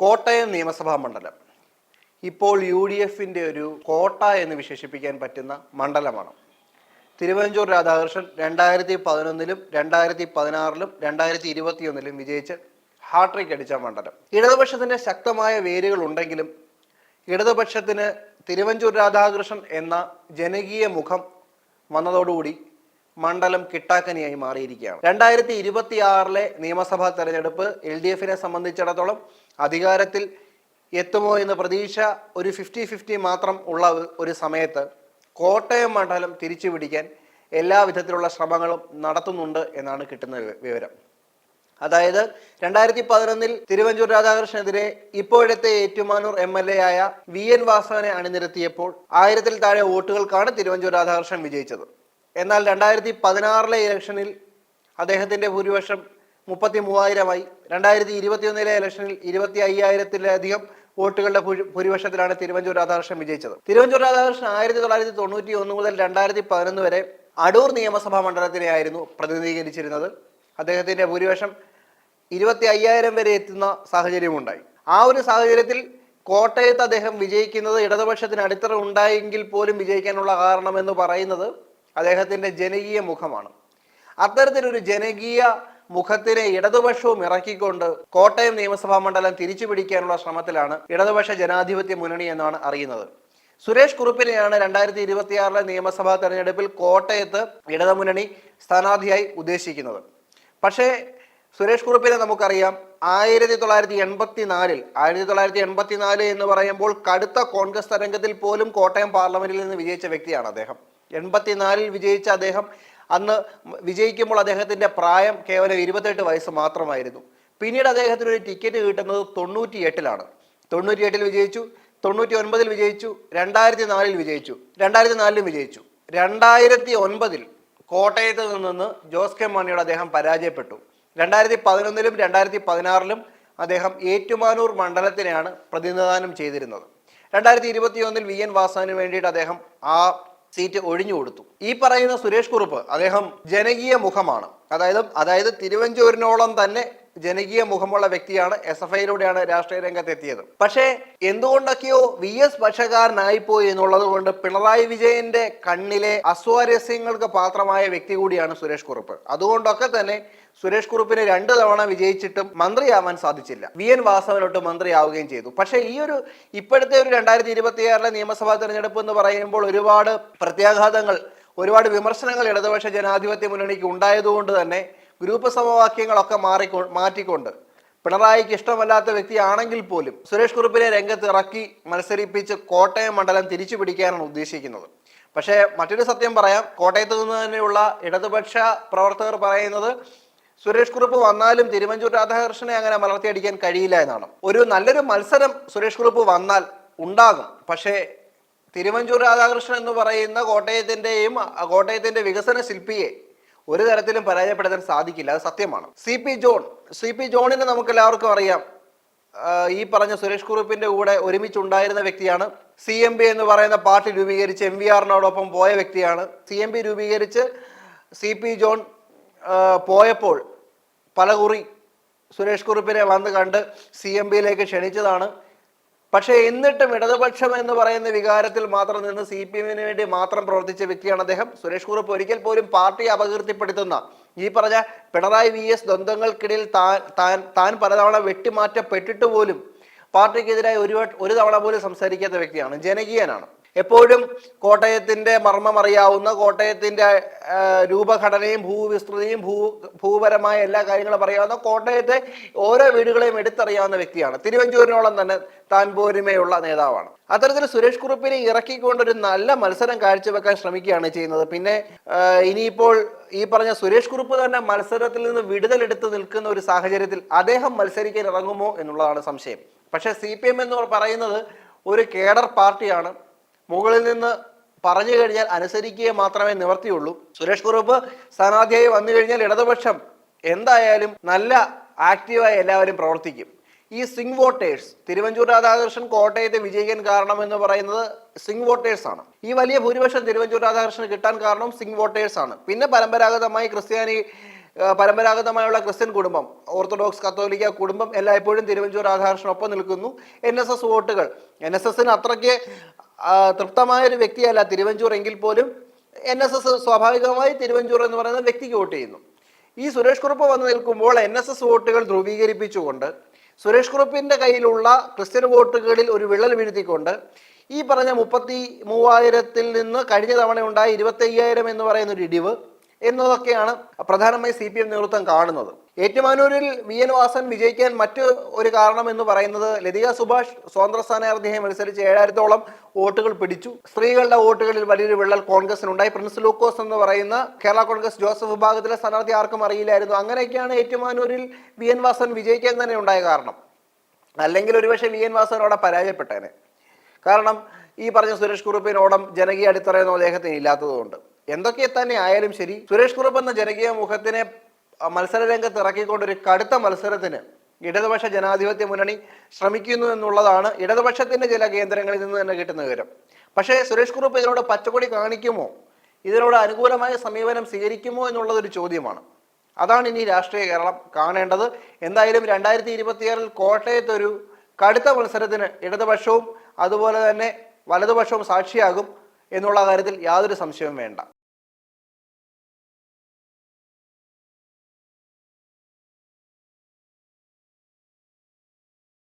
കോട്ടയം നിയമസഭാ മണ്ഡലം. ഇപ്പോൾ യു ഡി എഫിന്റെ ഒരു കോട്ട എന്ന് വിശേഷിപ്പിക്കാൻ പറ്റുന്ന മണ്ഡലമാണ്. തിരുവഞ്ചൂർ രാധാകൃഷ്ണൻ രണ്ടായിരത്തി പതിനൊന്നിലും രണ്ടായിരത്തി പതിനാറിലും രണ്ടായിരത്തി ഇരുപത്തിയൊന്നിലും വിജയിച്ച് ഹാട്രിക് അടിച്ച മണ്ഡലം. ഇടതുപക്ഷത്തിന്റെ ശക്തമായ വേരുകൾ ഉണ്ടെങ്കിലും ഇടതുപക്ഷത്തിന് തിരുവഞ്ചൂർ രാധാകൃഷ്ണൻ എന്ന ജനകീയ മുഖം വന്നതോടുകൂടി മണ്ഡലം കിട്ടാക്കനിയായി മാറിയിരിക്കുകയാണ്. രണ്ടായിരത്തി ഇരുപത്തി ആറിലെ നിയമസഭാ തെരഞ്ഞെടുപ്പ് എൽ ഡി എഫിനെ സംബന്ധിച്ചിടത്തോളം അധികാരത്തിൽ എത്തുമോ എന്ന പ്രതീക്ഷ ഒരു ഫിഫ്റ്റി ഫിഫ്റ്റി മാത്രം ഉള്ള ഒരു സമയത്ത് കോട്ടയം മണ്ഡലം തിരിച്ചു പിടിക്കാൻ എല്ലാ വിധത്തിലുള്ള ശ്രമങ്ങളും നടത്തുന്നുണ്ട് എന്നാണ് കിട്ടുന്ന വിവരം. അതായത് രണ്ടായിരത്തി പതിനൊന്നിൽ തിരുവഞ്ചൂർ രാധാകൃഷ്ണനെതിരെ ഇപ്പോഴത്തെ ഏറ്റുമാനൂർ എം എൽ എ ആയ വി എൻ വാസവനെ അണിനിരത്തിയപ്പോൾ ആയിരത്തിൽ താഴെ വോട്ടുകൾക്കാണ് തിരുവഞ്ചൂർ രാധാകൃഷ്ണൻ വിജയിച്ചത്. എന്നാൽ രണ്ടായിരത്തി പതിനാറിലെ ഇലക്ഷനിൽ അദ്ദേഹത്തിന്റെ ഭൂരിപക്ഷം മുപ്പത്തി മൂവായിരമായി രണ്ടായിരത്തി ഇരുപത്തിയൊന്നിലെ ഇലക്ഷനിൽ ഇരുപത്തി അയ്യായിരത്തിലധികം വോട്ടുകളുടെ ഭൂരി- ഭൂരിപക്ഷത്തിലാണ് തിരുവഞ്ചൂർ രാധാകൃഷ്ണൻ വിജയിച്ചത്. തിരുവഞ്ചൂർ രാധാകൃഷ്ണൻ ആയിരത്തി തൊള്ളായിരത്തി തൊണ്ണൂറ്റി ഒന്ന് മുതൽ രണ്ടായിരത്തി പതിനൊന്ന് വരെ അടൂർ നിയമസഭാ മണ്ഡലത്തിനെയായിരുന്നു പ്രതിനിധീകരിച്ചിരുന്നത്. അദ്ദേഹത്തിന്റെ ഭൂരിപക്ഷം ഇരുപത്തി അയ്യായിരം വരെ എത്തുന്ന സാഹചര്യമുണ്ടായി ആ ഒരു സാഹചര്യത്തിൽ കോട്ടയത്ത് അദ്ദേഹം വിജയിക്കുന്നത് ഇടതുപക്ഷത്തിന് അടിത്തറ ഉണ്ടായെങ്കിൽ പോലും വിജയിക്കാനുള്ള കാരണമെന്ന് പറയുന്നത് അദ്ദേഹത്തിന്റെ ജനകീയ മുഖമാണ്. അത്തരത്തിലൊരു ജനകീയ മുഖത്തിനെ ഇടതുപക്ഷവും ഇറക്കിക്കൊണ്ട് കോട്ടയം നിയമസഭാ മണ്ഡലം തിരിച്ചു പിടിക്കാനുള്ള ശ്രമത്തിലാണ് ഇടതുപക്ഷ ജനാധിപത്യ മുന്നണി എന്നാണ് അറിയുന്നത്. സുരേഷ് കുറുപ്പിനെയാണ് രണ്ടായിരത്തി ഇരുപത്തിയാറിലെ നിയമസഭാ തെരഞ്ഞെടുപ്പിൽ കോട്ടയത്ത് ഇടതുമുന്നണി സ്ഥാനാർത്ഥിയായി ഉദ്ദേശിക്കുന്നത്. പക്ഷേ സുരേഷ് കുറുപ്പിനെ നമുക്കറിയാം ആയിരത്തി തൊള്ളായിരത്തി എൺപത്തി നാലിൽ ആയിരത്തി തൊള്ളായിരത്തി എൺപത്തി നാല് എന്ന് പറയുമ്പോൾ കടുത്ത കോൺഗ്രസ് തരംഗത്തിൽ പോലും കോട്ടയം പാർലമെന്റിൽ നിന്ന് വിജയിച്ച വ്യക്തിയാണ് അദ്ദേഹം. എൺപത്തിനാലിൽ വിജയിച്ച അദ്ദേഹം അന്ന് വിജയിക്കുമ്പോൾ അദ്ദേഹത്തിന്റെ പ്രായം കേവലം ഇരുപത്തെട്ട് വയസ്സ് മാത്രമായിരുന്നു. പിന്നീട് അദ്ദേഹത്തിന് ഒരു ടിക്കറ്റ് കിട്ടുന്നത് തൊണ്ണൂറ്റി എട്ടിലാണ് തൊണ്ണൂറ്റി എട്ടിൽ വിജയിച്ചു തൊണ്ണൂറ്റി ഒൻപതിൽ വിജയിച്ചു രണ്ടായിരത്തി നാലിൽ വിജയിച്ചു രണ്ടായിരത്തി നാലിലും വിജയിച്ചു. രണ്ടായിരത്തി ഒൻപതിൽ കോട്ടയത്ത് നിന്ന് ജോസ് കെ മാണിയോട് അദ്ദേഹം പരാജയപ്പെട്ടു. രണ്ടായിരത്തി പതിനൊന്നിലും രണ്ടായിരത്തി പതിനാറിലും അദ്ദേഹം ഏറ്റുമാനൂർ മണ്ഡലത്തിനെയാണ് പ്രതിനിധാനം ചെയ്തിരുന്നത്. രണ്ടായിരത്തി ഇരുപത്തി ഒന്നിൽ വി എൻ വാസവന് വേണ്ടിയിട്ട് അദ്ദേഹം ആ സീറ്റ് ഒഴിഞ്ഞു കൊടുത്തു. ഈ പറയുന്ന സുരേഷ് കുറുപ്പ് അദ്ദേഹം ജനകീയ മുഖമാണ്. അതായത് അതായത് തിരുവഞ്ചൂരിനോളം തന്നെ ജനകീയ മുഖമുള്ള വ്യക്തിയാണ് എസ് എഫ് ഐയിലൂടെയാണ് രാഷ്ട്രീയ രംഗത്ത് എത്തിയത് പക്ഷേ എന്തുകൊണ്ടൊക്കെയോ വി എസ് പക്ഷക്കാരനായിപ്പോയി എന്നുള്ളത് കൊണ്ട് പിണറായി വിജയന്റെ കണ്ണിലെ അസ്വാരസ്യങ്ങൾക്ക് പാത്രമായ വ്യക്തി കൂടിയാണ് സുരേഷ് കുറുപ്പ്. അതുകൊണ്ടൊക്കെ തന്നെ സുരേഷ് കുറുപ്പിന് രണ്ടു തവണ വിജയിച്ചിട്ടും മന്ത്രിയാവാൻ സാധിച്ചില്ല. വി എൻ വാസവനോട്ട് മന്ത്രിയാവുകയും ചെയ്തു. പക്ഷേ ഈ ഒരു ഇപ്പോഴത്തെ ഒരു രണ്ടായിരത്തി ഇരുപത്തിയാറിലെ നിയമസഭാ തെരഞ്ഞെടുപ്പ് എന്ന് പറയുമ്പോൾ ഒരുപാട് പ്രത്യാഘാതങ്ങൾ ഒരുപാട് വിമർശനങ്ങൾ ഇടതുപക്ഷ ജനാധിപത്യ മുന്നണിക്ക് ഉണ്ടായതുകൊണ്ട് തന്നെ ഗ്രൂപ്പ് സമവാക്യങ്ങളൊക്കെ മാറി മാറ്റിക്കൊണ്ട് പിണറായിക്ക് ഇഷ്ടമല്ലാത്ത വ്യക്തിയാണെങ്കിൽ പോലും സുരേഷ് കുറുപ്പിനെ രംഗത്ത് ഇറക്കി മത്സരിപ്പിച്ച് കോട്ടയം മണ്ഡലം തിരിച്ചു പിടിക്കാനാണ് ഉദ്ദേശിക്കുന്നത്. പക്ഷേ മറ്റൊരു സത്യം പറയാം. കോട്ടയത്ത് നിന്ന് തന്നെയുള്ള ഇടതുപക്ഷ പ്രവർത്തകർ പറയുന്നത് സുരേഷ് കുറുപ്പ് വന്നാലും തിരുവഞ്ചൂർ രാധാകൃഷ്ണനെ അങ്ങനെ മലർത്തിയടിക്കാൻ കഴിയില്ല എന്നാണ്. ഒരു നല്ലൊരു മത്സരം സുരേഷ് കുറുപ്പ് വന്നാൽ ഉണ്ടാകും. പക്ഷേ തിരുവഞ്ചൂർ രാധാകൃഷ്ണൻ എന്ന് പറയുന്ന കോട്ടയത്തിന്റെയും കോട്ടയത്തിന്റെ വികസന ശില്പിയെ ഒരു തരത്തിലും പരാജയപ്പെടുത്താൻ സാധിക്കില്ല. അത് സത്യമാണ്. C P John C P ജോണിനെ നമുക്ക് എല്ലാവർക്കും അറിയാം ഈ പറഞ്ഞ സുരേഷ് കുറുപ്പിന്റെ കൂടെ ഒരുമിച്ചുണ്ടായിരുന്ന വ്യക്തിയാണ്. സി എം പി എന്ന് പറയുന്ന പാർട്ടി രൂപീകരിച്ച് എം വി ആറിനോടൊപ്പം പോയ വ്യക്തിയാണ്. സി എം പി രൂപീകരിച്ച് സി പി ജോൺ പോയപ്പോൾ പലകുറി സുരേഷ് കുറുപ്പിനെ വന്ന് കണ്ട് സി എം പിയിലേക്ക് ക്ഷണിച്ചതാണ്. പക്ഷേ എന്നിട്ടും ഇടതുപക്ഷം എന്ന് പറയുന്ന വികാരത്തിൽ മാത്രം നിന്ന് സി പി എമ്മിന് വേണ്ടി മാത്രം പ്രവർത്തിച്ച വ്യക്തിയാണ് അദ്ദേഹം. സുരേഷ് കുറുപ്പ് ഒരിക്കൽ പോലും പാർട്ടിയെ അപകീർത്തിപ്പെടുത്തുന്ന ഈ പറഞ്ഞ പിണറായി വി എസ് ദ്വന്ദ്ങ്ങൾക്കിടയിൽ താൻ താൻ താൻ പലതവണ വെട്ടിമാറ്റപ്പെട്ടിട്ട് പോലും പാർട്ടിക്കെതിരായി ഒരു ഒരു തവണ പോലും സംസാരിക്കാത്ത വ്യക്തിയാണ്. ജനകീയനാണ്. എപ്പോഴും കോട്ടയത്തിന്റെ മർമ്മം അറിയാവുന്ന കോട്ടയത്തിന്റെ രൂപഘടനയും ഭൂവിസ്തൃതിയും ഭൂ ഭൂപരമായ എല്ലാ കാര്യങ്ങളും അറിയാവുന്ന കോട്ടയത്തെ ഓരോ വീടുകളെയും എടുത്തറിയാവുന്ന വ്യക്തിയാണ്. തിരുവഞ്ചൂരിനോളം തന്നെ താൻ പോരുമയുള്ള നേതാവാണ്. അത്തരത്തിൽ സുരേഷ് കുറുപ്പിനെ ഇറക്കിക്കൊണ്ട് ഒരു നല്ല മത്സരം കാഴ്ചവെക്കാൻ ശ്രമിക്കുകയാണ് ചെയ്യുന്നത്. പിന്നെ ഇനിയിപ്പോൾ ഈ പറഞ്ഞ സുരേഷ് കുറുപ്പ് തന്നെ മത്സരത്തിൽ നിന്ന് വിടുതലെടുത്ത് നിൽക്കുന്ന ഒരു സാഹചര്യത്തിൽ അദ്ദേഹം മത്സരിക്കാൻ ഇറങ്ങുമോ എന്നുള്ളതാണ് സംശയം. പക്ഷേ സി പി എം എന്ന് പറയുന്നത് ഒരു കേഡർ പാർട്ടിയാണ്. മുകളിൽ നിന്ന് പറഞ്ഞു കഴിഞ്ഞാൽ അനുസരിക്കുക മാത്രമേ നിവർത്തിയുള്ളൂ. സുരേഷ് കുറുപ്പ് സ്ഥാനാർത്ഥിയായി വന്നു കഴിഞ്ഞാൽ ഇടതുപക്ഷം എന്തായാലും നല്ല ആക്റ്റീവായി എല്ലാവരും പ്രവർത്തിക്കും. ഈ സ്വിംഗ് വോട്ടേഴ്സ് തിരുവഞ്ചൂർ രാധാകൃഷ്ണൻ കോട്ടയത്തെ വിജയിക്കാൻ കാരണം എന്ന് പറയുന്നത് സ്വിംഗ് വോട്ടേഴ്സ് ആണ്. ഈ വലിയ ഭൂരിപക്ഷം തിരുവഞ്ചൂർ രാധാകൃഷ്ണന് കിട്ടാൻ കാരണം സ്വിംഗ് വോട്ടേഴ്സ് ആണ്. പിന്നെ പരമ്പരാഗതമായി ക്രിസ്ത്യാനി പരമ്പരാഗതമായുള്ള ക്രിസ്ത്യൻ കുടുംബം ഓർത്തഡോക്സ് കത്തോലിക്ക കുടുംബം എല്ലായ്പ്പോഴും തിരുവഞ്ചൂർ രാധാകൃഷ്ണനൊപ്പം നിൽക്കുന്നു. എൻ എസ് എസ് വോട്ടുകൾ. എൻ എസ് എസിന് അത്രയ്ക്ക് തൃപ്തമായ ഒരു വ്യക്തിയല്ല തിരുവഞ്ചൂർ എങ്കിൽ പോലും എൻ എസ് എസ് സ്വാഭാവികമായി തിരുവഞ്ചൂർ എന്ന് പറയുന്ന വ്യക്തിക്ക് വോട്ട് ചെയ്യുന്നു. ഈ സുരേഷ് കുറുപ്പ് വന്ന് നിൽക്കുമ്പോൾ എൻ എസ് എസ് വോട്ടുകൾ ധ്രുവീകരിപ്പിച്ചുകൊണ്ട് സുരേഷ് കുറുപ്പിന്റെ കയ്യിലുള്ള ക്രിസ്ത്യൻ വോട്ടുകളിൽ ഒരു വിള്ളൽ വീഴ്ത്തിക്കൊണ്ട് ഈ പറഞ്ഞ മുപ്പത്തി മൂവായിരത്തിൽ നിന്ന് കഴിഞ്ഞ തവണ ഉണ്ടായ ഇരുപത്തി എന്ന് പറയുന്ന ഒരു ഇടിവ് എന്നതൊക്കെയാണ് പ്രധാനമായി സി പി എം നേതൃത്വം കാണുന്നത്. ഏറ്റുമാനൂരിൽ വി എൻ വാസൻ വിജയിക്കാൻ മറ്റു ഒരു കാരണം എന്ന് പറയുന്നത് ലതിക സുഭാഷ് സ്വതന്ത്ര സ്ഥാനാർത്ഥിയെ മത്സരിച്ച് ഏഴായിരത്തോളം വോട്ടുകൾ പിടിച്ചു. സ്ത്രീകളുടെ വോട്ടുകളിൽ വലിയൊരു വിള്ളൽ കോൺഗ്രസിനുണ്ടായി. പ്രിൻസ് ലൂക്കോസ് എന്ന് പറയുന്ന കേരള കോൺഗ്രസ് ജോസഫ് വിഭാഗത്തിലെ സ്ഥാനാർത്ഥി ആർക്കും അറിയില്ലായിരുന്നു. അങ്ങനെയൊക്കെയാണ് ഏറ്റുമാനൂരിൽ വി എൻ വാസൻ വിജയിക്കാൻ തന്നെ ഉണ്ടായ കാരണം. അല്ലെങ്കിൽ ഒരുപക്ഷെ വി എൻ വാസൻ അവിടെ പരാജയപ്പെട്ടേനെ. കാരണം ഈ പറഞ്ഞ സുരേഷ് കുറുപ്പിനോടം ജനകീയ അടിത്തറയൊന്നും അദ്ദേഹത്തിന് ഇല്ലാത്തതുകൊണ്ട്. എന്തൊക്കെ തന്നെ ആയാലും ശരി സുരേഷ് കുറുപ്പ് എന്ന ജനകീയ മുഖത്തിനെ മത്സര രംഗത്ത് ഇറക്കിക്കൊണ്ട് ഒരു കടുത്ത മത്സരത്തിന് ഇടതുപക്ഷ ജനാധിപത്യ മുന്നണി ശ്രമിക്കുന്നു എന്നുള്ളതാണ് ഇടതുപക്ഷത്തിന്റെ ചില കേന്ദ്രങ്ങളിൽ നിന്ന് തന്നെ കിട്ടുന്ന വിവരം. പക്ഷേ സുരേഷ് കുറുപ്പ് ഇതിനോട് പച്ചക്കൊടി കാണിക്കുമോ? ഇതിനോട് അനുകൂലമായ സമീപനം സ്വീകരിക്കുമോ എന്നുള്ളതൊരു ചോദ്യമാണ്. അതാണ് ഇനി രാഷ്ട്രീയ കേരളം കാണേണ്ടത്. എന്തായാലും രണ്ടായിരത്തി ഇരുപത്തിയാറിൽ കോട്ടയത്ത് ഒരു കടുത്ത മത്സരത്തിന് ഇടതുപക്ഷവും അതുപോലെ തന്നെ വലതുപക്ഷവും സാക്ഷിയാകും എന്നുള്ള കാര്യത്തിൽ യാതൊരു സംശയവും വേണ്ട.